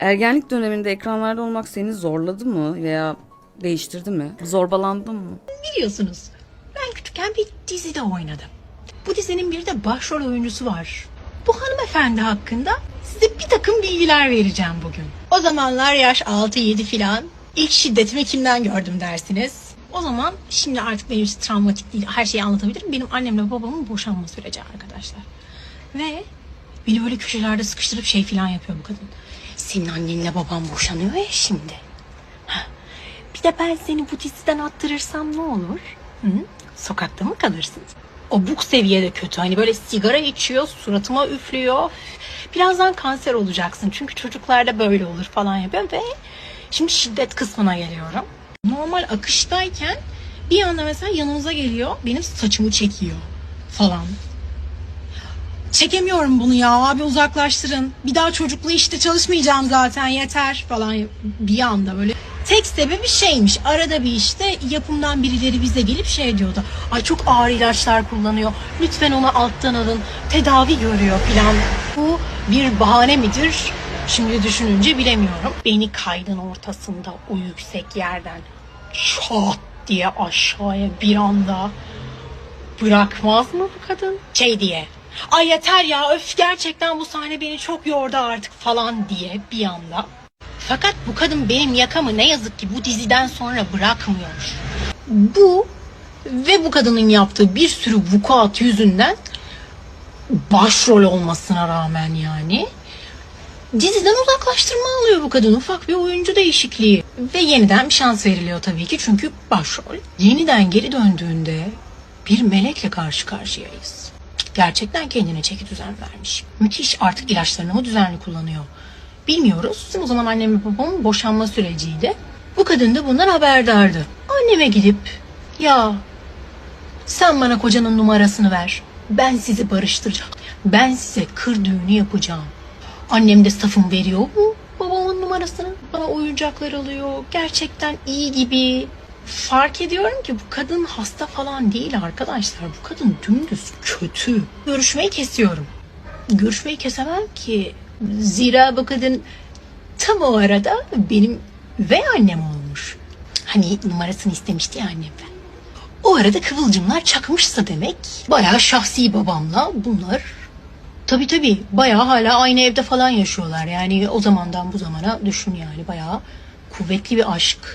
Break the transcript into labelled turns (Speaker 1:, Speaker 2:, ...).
Speaker 1: Ergenlik döneminde ekranlarda olmak seni zorladı mı veya değiştirdi mi? Zorbalandın mı?
Speaker 2: Biliyorsunuz ben küçükken bir dizide oynadım. Bu dizinin bir de başrol oyuncusu var. Bu hanımefendi hakkında size bir takım bilgiler vereceğim bugün. O zamanlar yaş 6-7 filan. İlk şiddetimi kimden gördüm dersiniz. O zaman şimdi artık benim için travmatik değil her şeyi anlatabilirim. Benim annemle babamın boşanma süreci arkadaşlar. Ve beni böyle köşelerde sıkıştırıp şey filan yapıyor bu kadın. Senin annenle baban boşanıyor ya şimdi. Bir de ben seni bu diziden attırırsam ne olur? Hı? Sokakta mı kalırsın? O bu seviyede kötü. Hani böyle sigara içiyor, suratıma üflüyor. Birazdan kanser olacaksın. Çünkü çocuklarda böyle olur falan yapıyor ve şimdi şiddet kısmına geliyorum. Normal akıştayken bir anda mesela yanımıza geliyor, benim saçımı çekiyor falan. Çekemiyorum bunu ya abi uzaklaştırın. Bir daha çocuklu işte çalışmayacağım zaten yeter falan bir anda böyle. Tek sebebi şeymiş arada bir işte yapımdan birileri bize gelip şey diyordu. Ay çok ağır ilaçlar kullanıyor. Lütfen onu alttan alın. Tedavi görüyor falan. Bu bir bahane midir? Şimdi düşününce bilemiyorum. Beni kaydın ortasında o yüksek yerden çat diye aşağıya bir anda bırakmaz mı bu kadın? Şey diye. Ay yeter ya öf gerçekten bu sahne beni çok yordu artık falan diye bir anda. Fakat bu kadın benim yakamı ne yazık ki bu diziden sonra bırakmıyor. Bu ve bu kadının yaptığı bir sürü vukuat yüzünden başrol olmasına rağmen yani diziden uzaklaştırma alıyor bu kadın. Ufak bir oyuncu değişikliği. Ve yeniden bir şans veriliyor tabii ki çünkü başrol. Yeniden geri döndüğünde bir melekle karşı karşıyayız. Gerçekten kendine çeki düzen vermiş. Müthiş artık ilaçlarını mı düzenli kullanıyor. Bilmiyoruz. O zaman annem ve babamın boşanma süreciydi. Bu kadın da bundan haberdardı. Anneme gidip ya sen bana kocanın numarasını ver. Ben sizi barıştıracağım. Ben size kır düğünü yapacağım. Annem de safım veriyor mu babamın numarasını? Bana oyuncaklar alıyor. Gerçekten iyi gibi. Fark ediyorum ki bu kadın hasta falan değil arkadaşlar. Bu kadın dümdüz kötü. Görüşmeyi kesiyorum. Görüşmeyi kesemem ki. Zira bu kadın tam o arada benim ve annem olmuş. Hani numarasını istemişti ya annemden. O arada kıvılcımlar çakmışsa demek bayağı şahsi babamla bunlar Tabii tabii bayağı hala aynı evde falan yaşıyorlar. Yani o zamandan bu zamana düşün yani bayağı kuvvetli bir aşk.